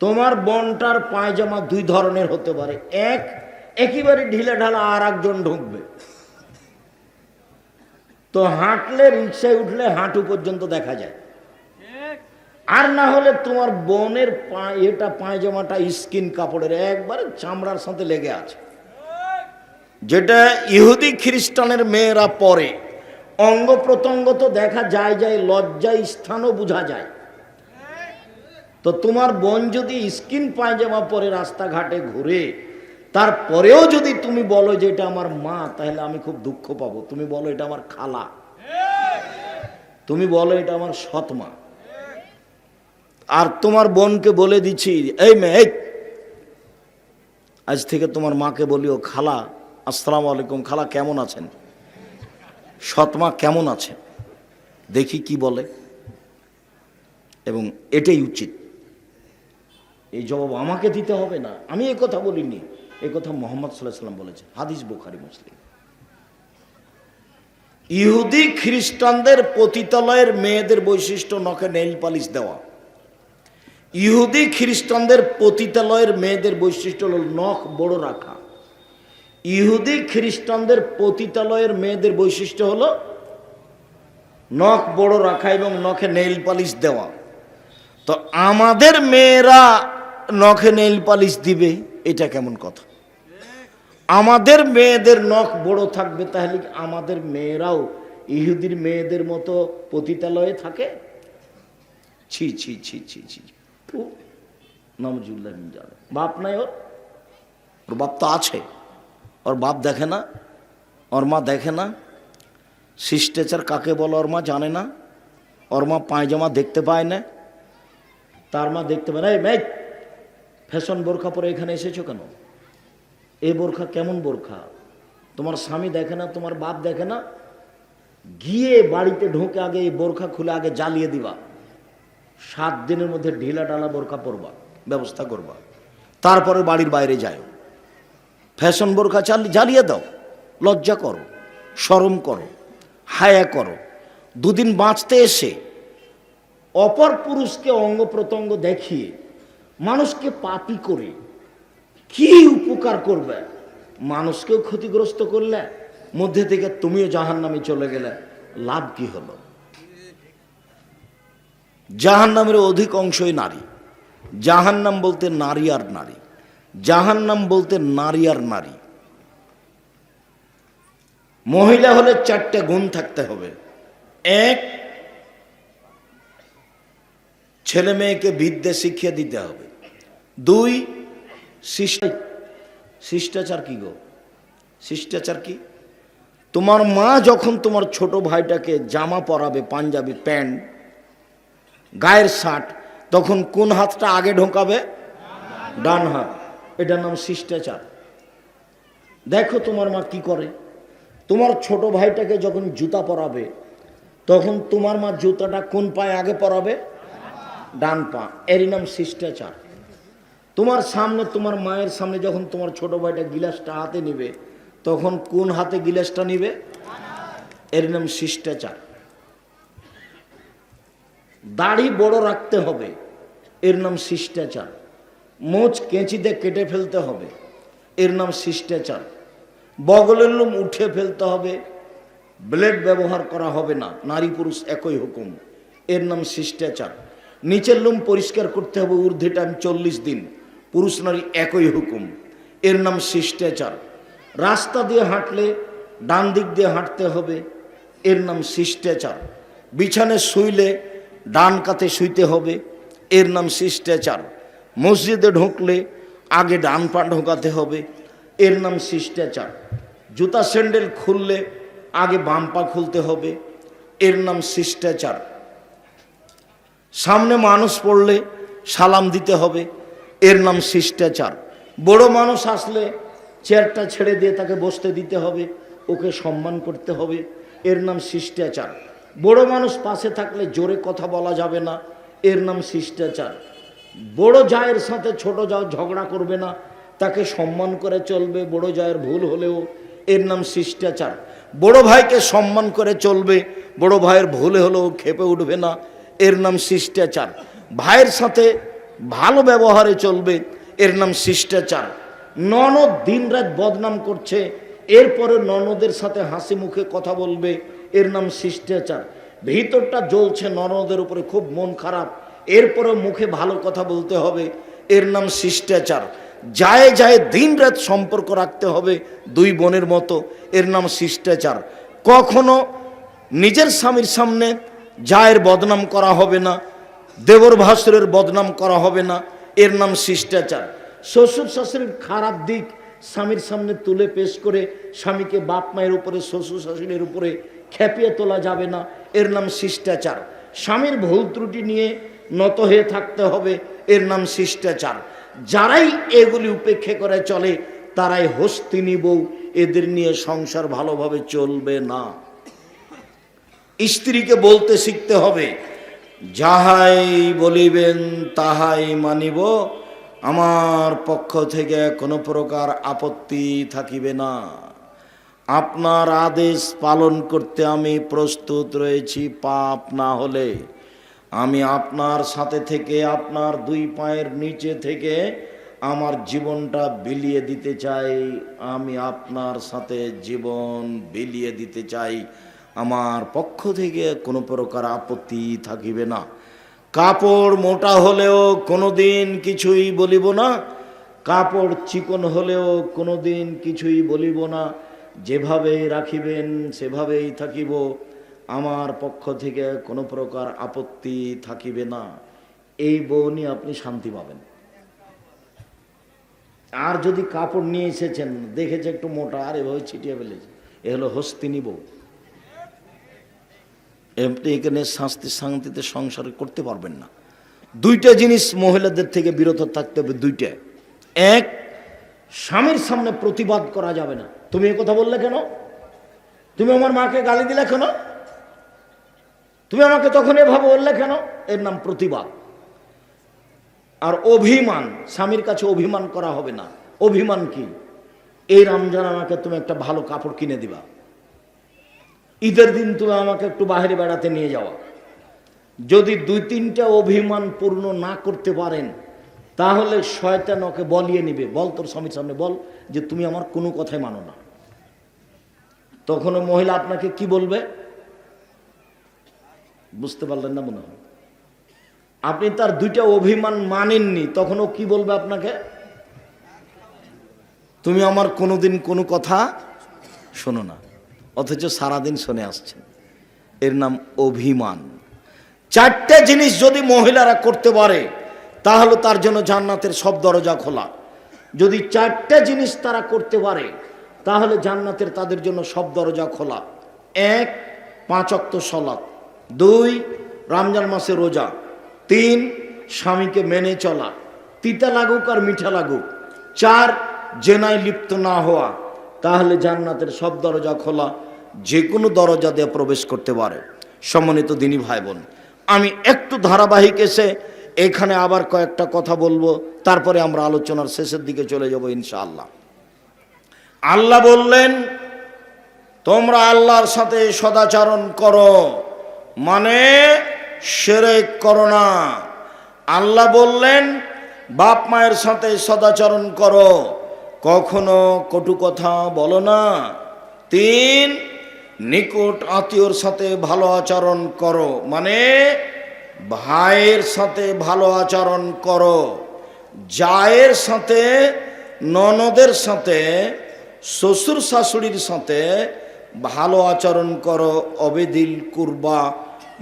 তোমার বনটার পায়জামা দুই ধরনের হতে পারে। এক, একেবারে ঢিলে ঢালা আর একজন ঢুকবে। তো হাঁটলে, রিক্সায় উঠলে হাঁটু পর্যন্ত দেখা যায়। আর না হলে তোমার বনের পা এটা পায়জামাটা স্কিন কাপড়ের একবারে চামড়ার সাথে লেগে আছে। যেটা ইহুদি খ্রিস্টানের মেয়েরা পরে। অঙ্গ প্রত্যঙ্গ তো দেখা যায় যায়, লজ্জায় স্থানও বোঝা যায়। তো তোমার বোন যদি স্কিন পায়জামা পরে রাস্তাঘাটে ঘুরে, তারপরেও যদি তুমি বলো যে এটা আমার মা, তাহলে আমি খুব দুঃখ পাবো। তুমি বলো এটা আমার খালা। তুমি বলো এটা আমার সৎ মা। আর তোমার বোনকে বলে দিচ্ছি, এই মেয়ে আজ থেকে তোমার মাকে বলিও, খালা, আসসালামু আলাইকুম। খালা, কেমন আছেন? সৎমা কেমন আছেন দেখি কি বলে। এবং এটাই উচিত। এই জবাব আমাকে দিতে হবে না। আমি এ কথা বলিনি। এ কথা মোহাম্মদ সাল্লাহ সাল্লাম বলেছে হাদিস বুখারি, মুসলিম। ইহুদি খ্রিস্টানদের পতিতালয়ের মেয়েদের বৈশিষ্ট্য নখে নেইল পালিশ দেওয়া। ইহুদি খ্রিস্টানদের পতিতালয়ের মেয়েদের বৈশিষ্ট্য হল নখ বড় রাখা। ইহুদি খ্রিস্টানদের পতিতালয়ের মেয়েদের বৈশিষ্ট্য হল নখ বড় রাখা এবং নখে নেইল পালিশ দেওয়া। তো আমাদের মেয়েরা নখে নেইল পালিশ দিবে, এটা কেমন কথা? আমাদের মেয়েদের নখ বড় থাকবে, তাহলে আমাদের মেয়েরাও ইহুদির মেয়েদের মতো পতিতালয়ে থাকে? ছি ছি ছি ছি ছি নামজুল্লাহ বাপ নাই ওর? ওর বাপ তো আছে। ওর বাপ দেখে না, ওর মা দেখে না, শিষ্টাচার কাকে বলো ওর মা জানে না, ওর মা পায়জামা দেখতে পায় না, তার মা দেখতে পায় না। এই ফ্যাশন বোরখা পরে এখানে এসেছ কেন? এ বোরখা কেমন বোরখা? তোমার স্বামী দেখে না, তোমার বাপ দেখে না? গিয়ে বাড়িতে ঢোকে আগে এই বোরখা খুলে আগে জ্বালিয়ে দিবা। সাত দিনের মধ্যে ঢিলা ডালা বোরখা পরবা, ব্যবস্থা করবা। তারপরে বাড়ির বাইরে যায়। ফ্যাশন বোরখা চালি জ্বালিয়ে দাও। লজ্জা করো, শরম করো, হায়া করো। দুদিন বাঁচতে এসে অপর পুরুষকে অঙ্গ প্রত্যঙ্গ দেখিয়ে মানুষকে পাপি করে কি উপকার করবে? মানুষকেও ক্ষতিগ্রস্ত করলে, মধ্যে থেকে তুমিও জাহান নামে চলে গেলে লাভ কি হলো? জাহান নামের অধিক অংশই নারী। জাহান নাম বলতে নারী আর নারী। জাহান নাম বলতে নারী আর নারী। মহিলা হলে চারটে গুণ থাকতে হবে। এক, ছেলে মেয়েকে বিদ্যে শিখিয়ে দিতে হবে। দুই শিষ্ট- শিষ্টাচার কি গো? শিষ্টাচার কি? তোমার মা যখন তোমার ছোট ভাইটাকে জামা পরাবে, পাঞ্জাবি, প্যান্ট, গায়ের শার্ট, তখন কোন হাতটা আগে ঢোকাবে? ডান হাত। এটার নাম শিষ্টাচার। দেখো তোমার মা কি করে? তোমার ছোট ভাইটাকে যখন জুতা পরাবে, তখন তোমার মা জুতাটা কোন পায়ে আগে পরাবে? ডান পা। এরই নাম শিষ্টাচার। তোমার সামনে, তোমার মায়ের সামনে যখন তোমার ছোট ভাইটা গিলাসটা হাতে নিবে, তখন কোন হাতে গিলাসটা নিবে? এর নাম শিষ্টাচার। দাড়ি বড় রাখতে হবে, এর নাম শিষ্টাচার। মোচ কেঁচিতে কেটে ফেলতে হবে, এর নাম শিষ্টাচার। বগলের লোম উঠে ফেলতে হবে, ব্লেড ব্যবহার করা হবে না, নারী পুরুষ একই হুকুম, এর নাম শিষ্টাচার। নিচের লোম পরিষ্কার করতে হবে ঊর্ধ্বে টাইম চল্লিশ দিন। পুরুষ নারী একই হুকুম। এর নাম শিষ্টাচার। রাস্তা দিয়ে হাঁটলে ডান দিক দিয়ে হাঁটতে হবে, এর নাম শিষ্টাচার। বিছানে শুইলে ডান কাতে শুইতে হবে, এর নাম শিষ্টাচার। মসজিদে ঢুকলে আগে ডান পা ঢোকাতে হবে, এর নাম শিষ্টাচার। জুতা স্যান্ডেল খুললে আগে বাম পা খুলতে হবে, এর নাম শিষ্টাচার। সামনে মানুষ পড়লে সালাম দিতে হবে এর নাম শিষ্টাচার। বড় মানুষ আসলে চেয়ারটা ছেড়ে দিয়ে তাকে বসতে দিতে হবে, ওকে সম্মান করতে হবে, এর নাম শিষ্টাচার। বড় মানুষ পাশে থাকলে জোরে কথা বলা যাবে না, এর নাম শিষ্টাচার। বড় জায়ের সাথে ছোট যাও ঝগড়া করবে না, তাকে সম্মান করে চলবে, বড় জায়ের ভুল হলেও এর নাম শিষ্টাচার। বড় ভাইকে সম্মান করে চলবে, বড় ভাইয়ের ভুলে হলেও খেপে উঠবে না, এর নাম শিষ্টাচার। ভাইয়ের সাথে ভালো ব্যবহারে চলবে। এর নাম শিষ্টাচার। ননদ দিন রাত বদনাম করছে। এরপরে ননদের সাথে হাসি মুখে কথা বলবে। এর নাম শিষ্টাচার। ভিতরটা জ্বলছে ননদের উপরে, খুব মন খারাপ। এরপরে মুখে ভালো কথা বলতে হবে। এর নাম শিষ্টাচার। যায় যায় দিন রাত সম্পর্ক রাখতে হবে দুই বোনের মতো। এর নাম শিষ্টাচার। কখনো নিজের স্বামীর সামনে জায়ের বদনাম করা হবে না। দেবর ভাসুরের বদনাম করা হবে না। এর নাম শিষ্টাচার। শ্বশুর শাশুড়ির খারাপ দিক স্বামীর সামনে তুলে পেশ করে স্বামীকে বাপ মায়ের উপরে, শ্বশুর শাশুড়ির উপরে খেপিয়ে তোলা যাবে না। এর নাম শিষ্টাচার। স্বামীর ভুল ত্রুটি নিয়ে নত হয়ে থাকতে হবে। এর নাম শিষ্টাচার। যারাই এগুলি উপেক্ষা করে চলে, তারাই হস্তিনী বউ। এদের নিয়ে সংসার ভালোভাবে চলবে না। স্ত্রীকে বলতে শিখতে হবে যাহাই বলিবেন তাহাই মানিব, আমার পক্ষ থেকে কোনো প্রকার আপত্তি থাকিবে না। আপনার আদেশ পালন করতে আমি প্রস্তুত রয়েছি, পাপ না হলে। আমি আপনার সাথে থেকে, আপনার দুই পায়ের নিচে থেকে আমার জীবনটা বিলিয়ে দিতে চাই। আমি আপনার সাথে জীবন বিলিয়ে দিতে চাই। আমার পক্ষ থেকে কোনো প্রকার আপত্তি থাকিবে না। কাপড় মোটা হলেও কোনো দিন কিছুই বলিব না, কাপড় চিকন হলেও কোনো দিন কিছুই বলিব না। যেভাবে রাখিবেন, সেভাবেই থাকিব। আমার পক্ষ থেকে কোনো প্রকার আপত্তি থাকিবে না। এই বউ নিয়ে আপনি শান্তি পাবেন। আর যদি কাপড় নিয়ে এসেছেন, দেখেছে একটু মোটা, আর এভাবে ছিটিয়ে ফেলেছে। এ হলো হস্তিনী বউ। এমনি এখানে শাস্তি শান্তিতে সংসার করতে পারবেন না। দুইটা জিনিস মহিলাদের থেকে বিরত থাকতে হবে দুইটা। এক, স্বামীর সামনে প্রতিবাদ করা যাবে না। তুমি এ কথা বললে কেন? তুমি আমার মাকে গালি দিলে কেন? তুমি আমাকে তখন এভাবে বললে কেন? এর নাম প্রতিবাদ। আর অভিমান, স্বামীর কাছে অভিমান করা হবে না। অভিমান কি? এই রমজান আমাকে তুমি একটা ভালো কাপড় কিনে দিবা। ঈদের দিন তুমি আমাকে একটু বাইরে বেড়াতে নিয়ে যাওয়া। যদি দুই তিনটা অভিমান পূর্ণ না করতে পারেন, তাহলে শয়তান ওকে বলিয়ে নিবে। বল তোর স্বামীর সামনে, বল যে তুমি আমার কোনো কথাই মানো না। তখন মহিলা আপনাকে কি বলবে? বুঝতে পারলেন না মনে হয়। আপনি তার দুইটা অভিমান মানেননি তখন ও কি বলবে আপনাকে? তুমি আমার কোনোদিন কোনো কথা শোনো না। অথচ সারাদিন শুনে আসছেন। এর নাম অভিমান। চারটে জিনিস যদি মহিলারা করতে পারে, তাহলে তার জন্য জান্নাতের সব দরজা খোলা। যদি চারটে জিনিস তারা করতে পারে, তাহলে জান্নাতের তাদের জন্য সব দরজা খোলা। এক, পাঁচ অক্ত সলাৎ দুই, রমজান মাসে রোজা। তিন, স্বামীকে মেনে চলা। তিতা লাগুক আর মিঠা লাগুক। চার, জেনায় লিপ্ত না হওয়া। তাহলে জান্নাতের সব দরজা খোলা। যে কোনো দরজা দিয়ে প্রবেশ করতে পারে। সম্মানিত দিনী ভাই বোন আমি একটু ধারাবাহিক এসে এখানে আবার কয়েকটা কথা বলব, তারপরে আমরা আলোচনার শেষের দিকে চলে যাব ইনশাআল্লাহ। আল্লাহ বললেন, তোমরা আল্লাহর সাথে সদাচরণ করো মানে সেরেক করো না। আল্লাহ বললেন, বাপ মায়ের সাথে সদাচরণ করো, কখনো কটু কথা বলো না। তিন নিকট আত্মীয়র সাথে ভালো আচরণ করো। মানে ভাইয়ের সাথে ভালো আচরণ করো। জায়ের সাথে, ননদের সাথে, শ্বশুর শাশুড়ির সাথে ভালো আচরণ করো। অবেদিল কুরবা,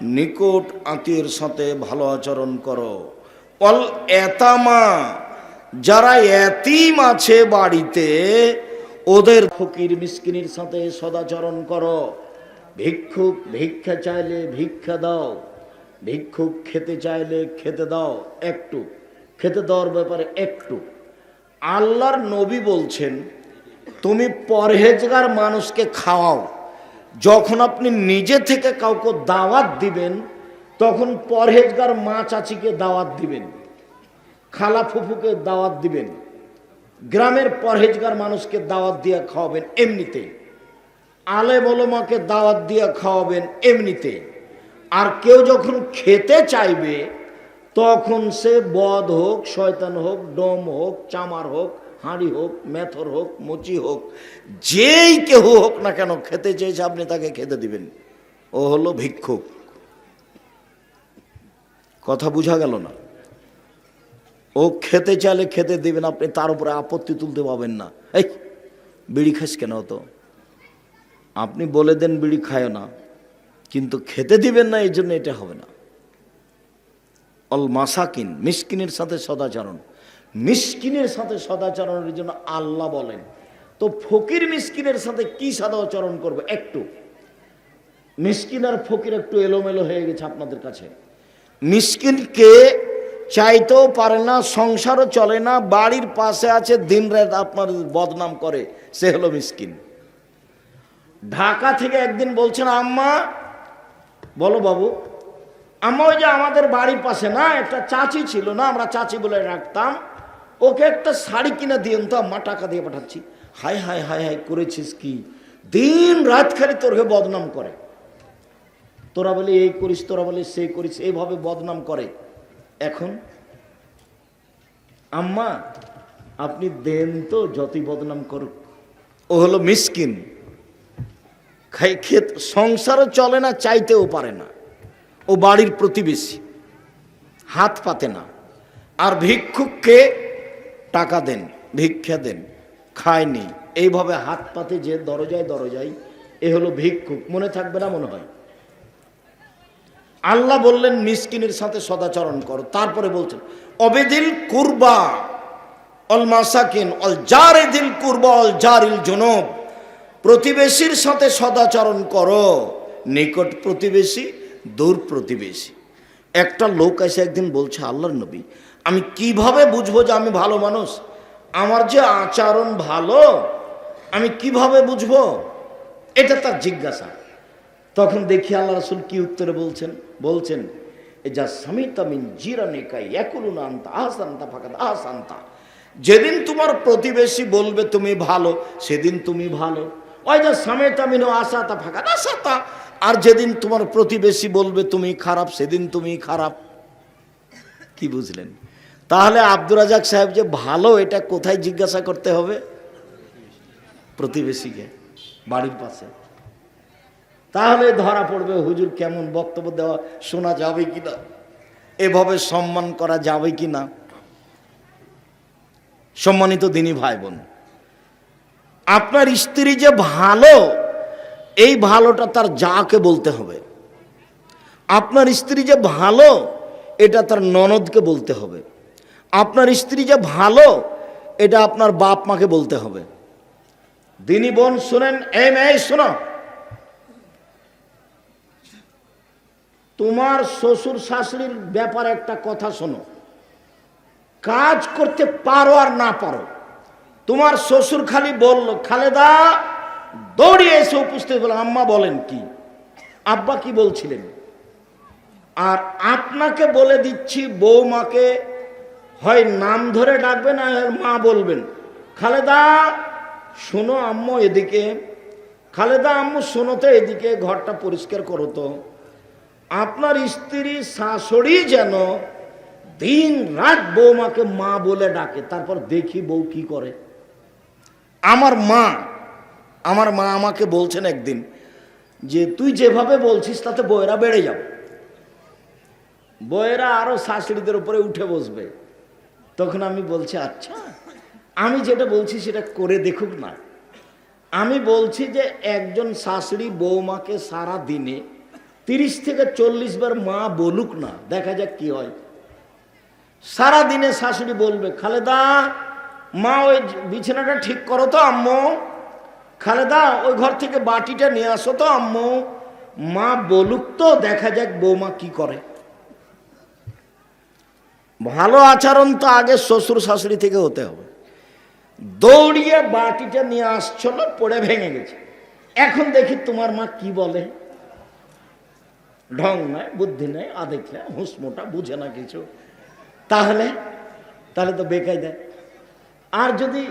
নিকট আত্মীয়ের সাথে ভালো আচরণ করো। অল এতামা যারা এতিম আছে বাড়িতে ওদের ফকির মিসকিনের সাথে সদাচরণ করো। ভিক্ষুক ভিক্ষা চাইলে ভিক্ষা দাও, ভিক্ষুক খেতে চাইলে খেতে দাও, একটু। খেতে দেওয়ার ব্যাপারে একটু। আল্লাহর নবী বলছেন, তুমি পরহেজগার মানুষকে খাওয়াও। যখন আপনি নিজে থেকে কাউকে দাওয়াত দিবেন, তখন পরহেজগার মা চাচিকে দাওয়াত দিবেন, খালা ফুফুকে দাওয়াত দিবেন। গ্রামের পরহেজগার মানুষকে দাওয়াত দিয়ে খাওয়াবেন এমনিতে। আলে বলমাকে দাওয়াত দিয়ে খাওয়াবেন এমনিতে। আর কেউ যখন খেতে চাইবে, তখন সে বদ হোক, শয়তান হোক, ডোম হোক, চামার হোক, হাঁড়ি হোক, মেথর হোক, মুচি হোক, যেই কেউ হোক না কেন খেতে চেয়েছে, আপনি তাকে খেতে দিবেন। ও হলো ভিক্ষুক। কথা বোঝা গেল না? ও খেতে চাইলে খেতে দেবেন, আপনি তার উপরে আপত্তি তুলতে পাবেন না। এই, বিড়ি খাস কেন তো আপনি বলে দেন বিড়ি খায় না, কিন্তু খেতে দিবেন না এই জন্য এটা হবে না। অল মাসাকিন, মিসকিনের সাথে সদাচরণ। মিসকিনের সাথে সদাচরণের জন্য আল্লাহ বলেন, তো ফকির মিসকিনের সাথে কি সদাচরণ করবে? একটু। মিসকিন আর ফকির একটু এলোমেলো হয়ে গেছে আপনাদের কাছে। মিসকিনকে চাইতেও পারে না, সংসারও চলে না, বাড়ির পাশে আছে, দিন রাত আপনার বদনাম করে, সে হলো মিসকিন। ঢাকা থেকে একদিন বলছেন, আম্মা, বলো বাবু, আম্মা, ওই যে আমাদের বাড়ির পাশে না, একটা চাচি ছিল না, আমরা চাচি বলে রাখতাম, ওকে একটা শাড়ি কিনে দিয়েন তো, আম্মা, টাকা দিয়ে পাঠাচ্ছি। হাই হাই হাই হাই করেছিস কি? দিন রাত খালি তোরকে বদনাম করে। তোরা বলি, এই করিস, তোরা বলে, সেই করিস। এইভাবে বদনাম করে। এখন? আম্মা, আপনি দেন তো যতই বদনাম করুক। ও হলো মিসকিন। খাই ক্ষেত সংসারও চলে না, চাইতেও পারে না। ও বাড়ির প্রতিবেশী। হাত পাতে না। আর ভিক্ষুককে টাকা দেন, ভিক্ষা দেন, খায়নি। এইভাবে হাত পাতে যে দরজায় দরজায় এ হলো ভিক্ষুক। মনে থাকবে না মনে হয়? আল্লাহ বললেন, মিসকিনের সাথে সদাচরণ করো। তারপরে বলছেন, অবেদিল কুরবা অল মাসাকিন, অল জারে দিল কুরবা অল জারিল জনব। প্রতিবেশীর সাথে সদাচরণ করো, নিকট প্রতিবেশী, দূর প্রতিবেশী। একটা লোক এসে একদিন বলছে, আল্লাহর নবী, আমি কীভাবে বুঝব যে আমি ভালো মানুষ? আমার যে আচরণ ভালো, আমি কীভাবে বুঝব? এটা তার জিজ্ঞাসা। তখন দেখি আল্লাহ রসুল কি উত্তরে বলছেন? বলছেন যা সামিতা মিন জিরানিকাই একুলুন আনতা আহসান্তা ফাঁকা আহসান্তা। যেদিন তোমার প্রতিবেশী বলবে তুমি ভালো, সেদিন তুমি ভালো। ওই যে সামেতা মিনো আসাতা ফাঁকা আসাতা আর যেদিন তোমার প্রতিবেশী বলবে তুমি খারাপ, সেদিন তুমি খারাপ। কি বুঝলেন? তাহলে আব্দুর রাজাক সাহেব যে ভালো, এটা কোথায় জিজ্ঞাসা করতে হবে? প্রতিবেশীকে, বাড়ির পাশে। তাহলে ধরা পড়বে হুজুর কেমন বক্তব্য দেওয়া শোনা যাবে কি না এভাবে সম্মান করা যাবে কি না সম্মানিত দিনী ভাই বোন আপনার স্ত্রী যে ভালো, এই ভালোটা তার যাকে বলতে হবে। আপনার স্ত্রী যে ভালো, এটা তার ননদকে বলতে হবে। আপনার স্ত্রী যে ভালো, এটা আপনার বাপ মাকে বলতে হবে। দিনী বোন, শুনেন এম এই শোনো। তোমার শ্বশুর শাশুড়ির ব্যাপারে একটা কথা শোনো। কাজ করতে পারো আর না পারো। তোমার শ্বশুর খালি বলল, খালেদা দৌড়িয়ে এসে উপস্থিত বলে আম্মা বলেন, কি? আব্বা কি বলছিলেন? আর আপনাকে বলে দিচ্ছি, বৌমাকে হয় নাম ধরে ডাকবেন আর মা বলবেন। খালেদা, শোনো আম্মু এদিকে। খালেদা আম্মু, শোনো তো এদিকে, ঘরটা পরিষ্কার করো তো। আপনার স্ত্রী, শাশুড়ি যেন দিন রাত বৌমাকে মা বলে ডাকে, তারপর দেখি বউ কি করে। আমার মা আমার মা আমাকে বলছেন একদিন যে, তুই যেভাবে বলছিস, তাতে বইয়েরা বেড়ে যাবে। বইয়েরা আরও শাশুড়িদের উপরে উঠে বসবে। তখন আমি বলছি আচ্ছা আমি যেটা বলছি সেটা করে দেখুক না। আমি বলছি যে, একজন শাশুড়ি বৌমাকে সারা দিনে তিরিশ থেকে চল্লিশ বার মা বলুক না, দেখা যাক কি হয়। সারা দিনে শাশুড়ি বলবে, খালেদা, মা ওই বিছানাটা ঠিক করো তো, আম্মু। খালেদা, ওই ঘর থেকে বাটিটা নিয়ে আসো তো, আম্মু। মা বলুক তো, দেখা যাক বৌমা কি করে। ভালো আচরণ তো আগে শ্বশুর শাশুড়ি থেকে হতে হবে। দৌড়িয়ে বাটিটা নিয়ে আসছিল, পড়ে ভেঙে গেছে। এখন দেখি তোমার মা কি বলে। ঢং নাই, বুদ্ধি নেই আদেখলে হুসমোটা বুঝে না কিছু। তাহলে তাহলে তো বেকাই দেয় আর যদি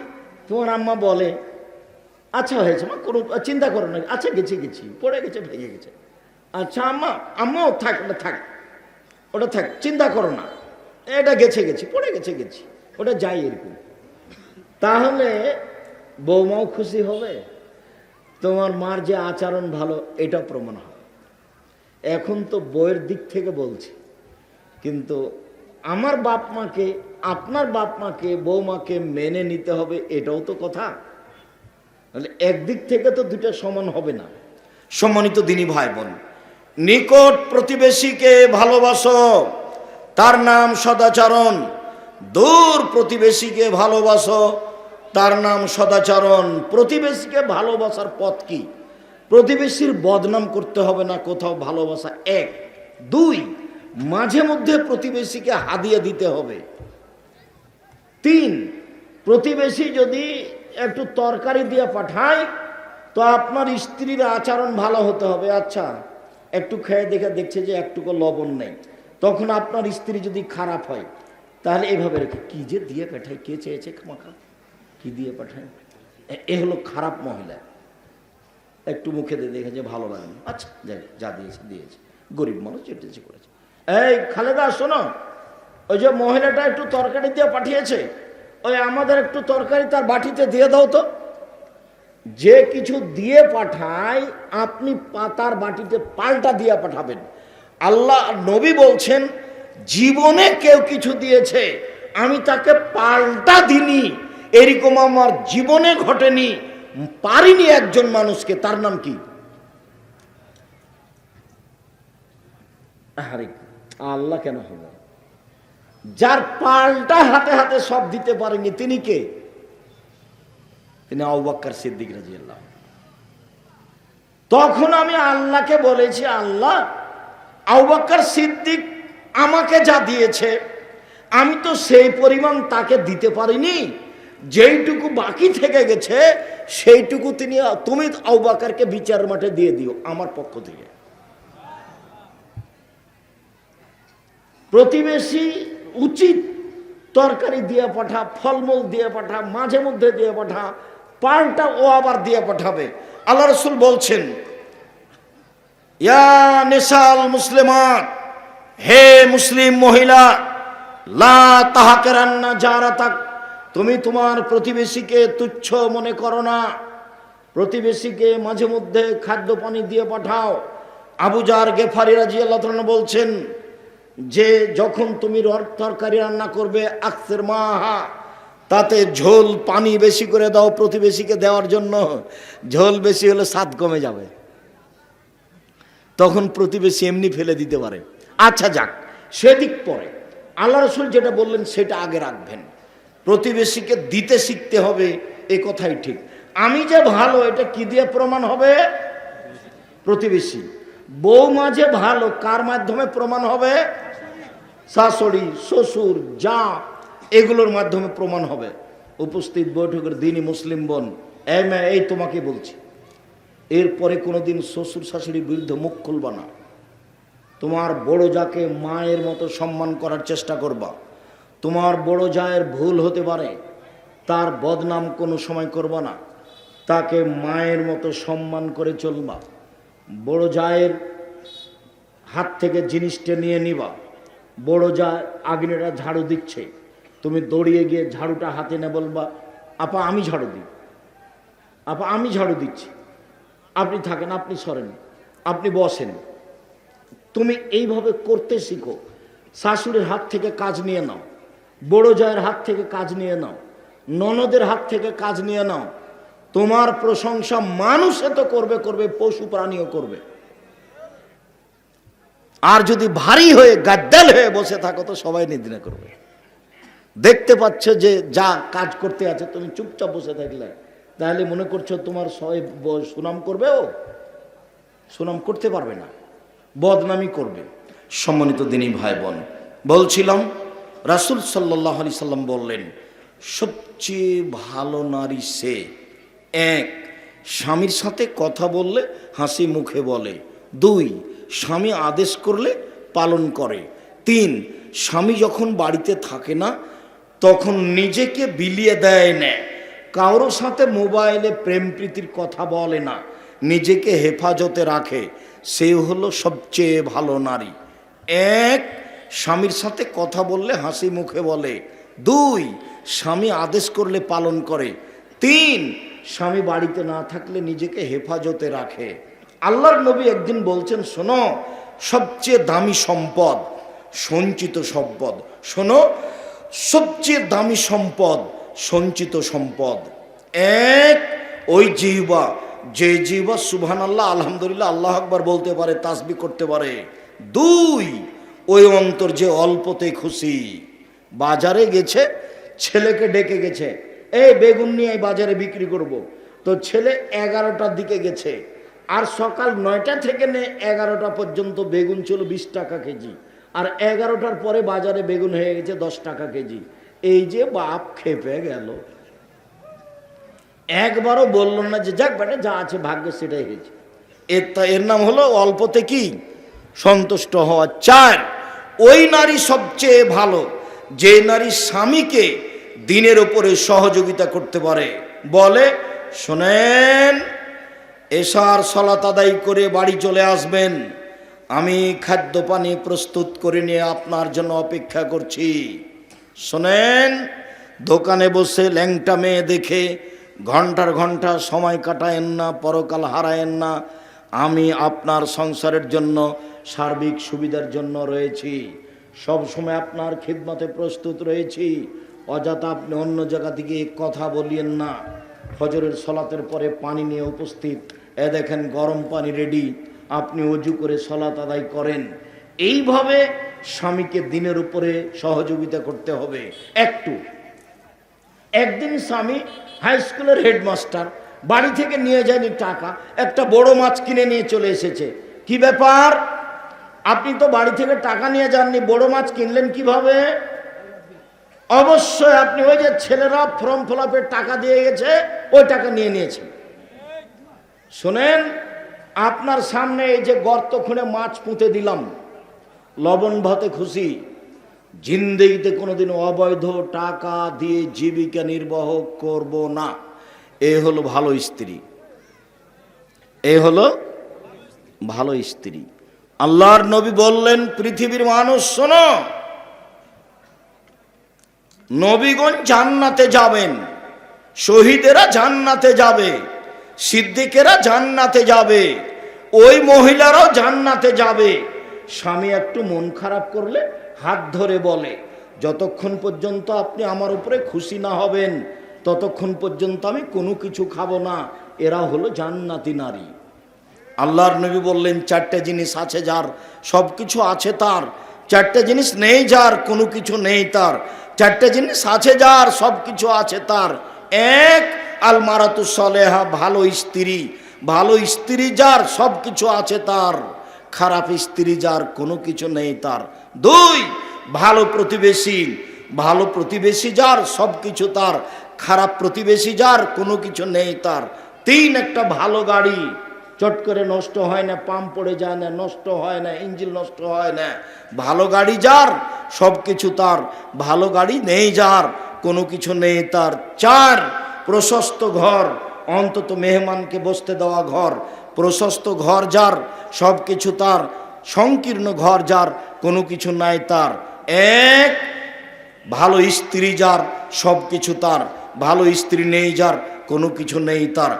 তোমার আম্মা বলে আচ্ছা হয়েছে মা কোনো চিন্তা করো না আচ্ছা গেছি গেছি, পড়ে গেছে, ভেঙে গেছে। আচ্ছা আম্মা, আম্মাও থাক, ওটা থাক ওটা থাক, চিন্তা করো না। এটা গেছে, গেছি, পড়ে গেছে, গেছি, ওটা যাই এরকম। তাহলে বৌমাও খুশি হবে। তোমার মার যে আচরণ ভালো এটা প্রমাণ হবে। এখন তো বইয়ের দিক থেকে বলছি। কিন্তু আমার বাপ মাকে, আপনার বাপ মাকে, বৌমাকে মেনে নিতে হবে, এটাও তো কথা। একদিক থেকে তো দুটো সমান হবে না। সম্মানিত দিনী ভাই বোন নিকট প্রতিবেশীকে ভালোবাসো, তার নাম সদাচরণ। দূর প্রতিবেশীকে ভালোবাসো, তার নাম সদাচরণ। প্রতিবেশীকে ভালোবাসার পথ কি? প্রতিবেশীর বদনাম করতে হবে না, কোথাও ভালোবাসা এক। দুই, মাঝে মধ্যে প্রতিবেশীকে হাদিয়ে দিতে হবে। তিন, প্রতিবেশী যদি একটু তরকারি দিয়ে পাঠায়, তো আপনার স্ত্রীর আচরণ ভালো হতে হবে। আচ্ছা একটু খেয়ে দেখে দেখছে যে একটুকু লবণ নেই। তখন আপনার স্ত্রী যদি খারাপ হয়, তাহলে এভাবে রেখে, কি যে দিয়ে পাঠায়? কে চেয়েছে খামাখা? কি দিয়ে পাঠায়? এ- হলো খারাপ মহিলা। একটু মুখে দিয়ে দেখে যে ভালো লাগেনি। আচ্ছা। যাই যা দিয়েছে দিয়েছে। গরিব মানুষ চেটেছে করেছে। এই খালেদা শোনো ওই যে মহিলাটা একটু তরকারি দিয়ে পাঠিয়েছে ওই আমাদের একটু তরকারি তার বাটিতে দিয়ে দাও তো। যে কিছু দিয়ে পাঠায় আপনি পা- তার বাটিতে পাল্টা দিয়ে পাঠাবেন। আল্লাহ নবী বলছেন জীবনে কেউ কিছু দিয়েছে আমি তাকে পাল্টা দিনি এরকম আমার জীবনে ঘটেনি। পারিনি একজন মানুষকে, তার নাম কি? আল্লাহ কেন হবে যার পাল্টা হাতে হাতে সব দিতে পারেনি তিনি কে? তিনি আউবাক্কার সিদ্দিক রাজিয়াল্লাহ তখন আমি আল্লাহকে বলেছি, আল্লাহ আউবাক্কার সিদ্দিক আমাকে যা দিয়েছে, আমি তো সেই পরিমাণ তাকে দিতে পারিনি। যেইটুকু বাকি থেকে গেছে, সেইটুকু তিনি, তুমি আউবাকারকে বিচার মাঠে দিয়ে দিও, আমার পক্ষ থেকে। প্রতিবেশী উচিত তরকারি দিয়ে পাঠা, ফলমূল দিয়ে পাঠা, মাঝে মধ্যে দিয়ে পাঠা, পাল্টা ও আবার দিয়ে পাঠাবে। আল্লাহ রসুল বলছেন, ইয়া নেশাল মুসলিমাত, হে মুসলিম মহিলা, লা তাহাকে রান্না যারা তাক তুমি তোমার প্রতিবেশীকে তুচ্ছ মনে করো না। প্রতিবেশীকে মাঝে মধ্যে খাদ্য পানি দিয়ে পাঠাও। আবুজার গেফারি রাজি আল্লাহ বলছেন, যে যখন তুমি তরকারি রান্না করবে, আকসের মাহা, তাতে ঝোল পানি বেশি করে দাও প্রতিবেশীকে দেওয়ার জন্য। ঝোল বেশি হলে স্বাদ কমে যাবে। তখন প্রতিবেশী এমনি ফেলে দিতে পারে। আচ্ছা যাক, সেদিক পরে। আল্লাহ রসুল যেটা বললেন, সেটা আগে রাখবেন। প্রতিবেশীকে দিতে শিখতে হবে এ কথাই ঠিক। আমি যে ভালো এটা কি দিয়ে প্রমাণ হবে? প্রতিবেশী। বউ যে ভালো কার মাধ্যমে প্রমাণ হবে? শাশুড়ি শ্বশুর যা এগুলোর মাধ্যমে প্রমাণ হবে। উপস্থিত বৈঠকের দিনই মুসলিম বোন এই মেয়ে, এই তোমাকে বলছি এরপরে কোনোদিন শ্বশুর শাশুড়ির বিরুদ্ধে মুখ খুলবা না। তোমার বড় যাকে মায়ের মতো সম্মান করার চেষ্টা করবা তোমার বড় জায়ের ভুল হতে পারে, তার বদনাম কোনো সময় করবা না। তাকে মায়ের মতো সম্মান করে চলবা। বড় জায়ের হাত থেকে জিনিসটা নিয়ে নিবা। বড় যা আগ্নেটা ঝাড়ু দিচ্ছে। তুমি দৌড়িয়ে গিয়ে ঝাড়ুটা হাতে নে বলবা, আপা, আমি ঝাড়ু দিই। আপা, আমি ঝাড়ু দিচ্ছি। আপনি থাকেন, আপনি সরেন। আপনি বসেন। তুমি এইভাবে করতে শিখো। শাশুড়ির হাত থেকে কাজ নিয়ে নাও। বড় জয়ের হাত থেকে কাজ নিয়ে নাও। ননদের হাত থেকে কাজ নিয়ে নাও। তোমার প্রশংসা মানুষে তো করবে করবে, পশু প্রাণীও করবে। আর যদি ভারী হয়ে গাদ্দাল হয়ে বসে থাকো, তো সবাই নিন্দা করবে। দেখতে পাচ্ছ যে যা কাজ করতে আছে, তুমি চুপচাপ বসে থাকলে। তাহলে মনে করছ তোমার সবাই সুনাম করবে ও? সুনাম করতে পারবে না। বদনামি করবে। সম্মানিত দিনী ভাই বোন বলছিলাম রাসুল সাল্লাহ আলি সাল্লাম বললেন, সবচেয়ে ভালো নারী সে। এক, স্বামীর সাথে কথা বললে হাসি মুখে বলে। দুই, স্বামী আদেশ করলে পালন করে। তিন, স্বামী যখন বাড়িতে থাকে না, তখন নিজেকে বিলিয়ে দেয় না। কারোর সাথে মোবাইলে প্রেম প্রীতির কথা বলে না। নিজেকে হেফাজতে রাখে। সে হলো সবচেয়ে ভালো নারী। এক স্বামীর সাথে কথা বললে হাসি মুখে বলে। দুই, স্বামী আদেশ করলে পালন করে। তিন, স্বামী বাড়িতে না থাকলে নিজেকে হেফাজতে রাখে। আল্লাহর নবী একদিন বলছেন, শোনো, সবচেয়ে দামি সম্পদ সঞ্চিত সম্পদ। শোনো, সবচেয়ে দামি সম্পদ সঞ্চিত সম্পদ। এক, ওই জিহ্বা। যে জিহ্বা সুবহান আল্লাহ আলহামদুলিল্লাহ, আল্লাহ আকবার বলতে পারে, তাসবি করতে পারে। দুই ওই অন্তর যে অল্পতে খুশি। বাজারে গেছে, ছেলেকে ডেকে গেছে। এই বেগুন নিয়ে বাজারে বিক্রি করব। তো ছেলে এগারোটার দিকে গেছে। আর সকাল নয়টা থেকে নে এগারোটা পর্যন্ত বেগুন ছিল বিশ টাকা কেজি। আর এগারোটার পরে বাজারে বেগুন হয়ে গেছে দশ টাকা কেজি। এই যে বাপ খেপে গেল। একবারও বলল না যে, যাক বেটা, যা আছে, ভাগ্য সেটাই হয়েছে। এর তা এর নাম হলো অল্পতে কি? সন্তুষ্ট হওয়া চার। ওই নারী সবচেয়ে ভালো। যে নারী স্বামীকে দিনের ওপরে সহযোগিতা করতে পারে। বলে, শোনেন, এসার সলাত আদায় করে বাড়ি চলে আসবেন। আমি খাদ্য পানি প্রস্তুত করে নিয়ে আপনার জন্য অপেক্ষা করছি। শোনেন, দোকানে বসে ল্যাংটা মেয়ে দেখে ঘণ্টার ঘণ্টা সময় কাটায়েন না, পরকাল হারায়েন না। আমি আপনার সংসারের জন্য সার্বিক সুবিধার জন্য রয়েছি। সব সময় আপনার খিদমতে প্রস্তুত রয়েছি। অযথা আপনি অন্য জায়গা থেকে কথা বলিয়েন না। ফজরের সলাতের পরে পানি নিয়ে উপস্থিত। এ দেখেন গরম পানি রেডি আপনি অজু করে সলাত আদায় করেন। এইভাবে স্বামীকে দিনের উপরে সহযোগিতা করতে হবে। একটু। একদিন স্বামী হাই স্কুলের হেডমাস্টার বাড়ি থেকে নিয়ে যায়নি টাকা, একটা বড় মাছ কিনে নিয়ে চলে এসেছে। কি ব্যাপার? আপনি তো বাড়ি থেকে টাকা নিয়ে যাননি, বড় মাছ কিনলেন কীভাবে? অবশ্যই আপনি ওই যে ছেলেরা ফর্ম ফিল টাকা দিয়ে গেছে, ওই টাকা নিয়ে নিয়েছেন শোনেন, আপনার সামনে এই যে গর্ত খুঁড়ে মাছ পুঁতে দিলাম, লবণ ভাতে খুশি, জিন্দেগিতে কোনোদিন অবৈধ টাকা দিয়ে জীবিকা নির্বাহ করব না। এ হলো ভালো স্ত্রী। এ হলো ভালো স্ত্রী। আল্লাহর নবী বললেন, পৃথিবীর মানুষ, শোনো। নবীগণ জান্নাতে যাবেন, শহীদেরা জান্নাতে যাবে, সিদ্দিকেরা জান্নাতে যাবে, ওই মহিলারাও জান্নাতে যাবে। স্বামী একটু মন খারাপ করলে হাত ধরে বলে, যতক্ষণ পর্যন্ত আপনি আমার উপরে খুশি না হবেন, ততক্ষণ পর্যন্ত আমি কোনো কিছু খাব না। এরা হলো জান্নাতি নারী। আল্লাহর নবী বললেন, চারটে জিনিস আছে যার সব কিছু আছে তার। চারটে জিনিস নেই যার, কোনো কিছু নেই তার। চারটে জিনিস আছে যার সব কিছু আছে তার। এক আল মারাতু সলেহা, ভালো স্ত্রী। ভালো স্ত্রী যার সব কিছু আছে তার। খারাপ স্ত্রী যার, কোনো কিছু নেই তার। দুই, ভালো প্রতিবেশী। ভালো প্রতিবেশী যার সব কিছু তার। খারাপ প্রতিবেশী যার, কোনো কিছু নেই তার। তিন, একটা ভালো গাড়ি। চট করে নষ্ট হয় না, পাম্প পড়ে যায় না, নষ্ট হয় না, ইঞ্জিন নষ্ট হয় না। ভালো গাড়ি যার, সব কিছু তার। ভালো গাড়ি নেই যার, কোনো কিছু নেই তার। চার, প্রশস্ত ঘর, অন্তত মেহমানকে বসতে দেওয়া ঘর। প্রশস্ত ঘর যার, সব কিছু তার। সংকীর্ণ ঘর যার, কোনো কিছু নাই তার। এক, ভালো স্ত্রী যার, সব কিছু তার। ভালো স্ত্রী নেই যার, কোনো কিছু নেই তার।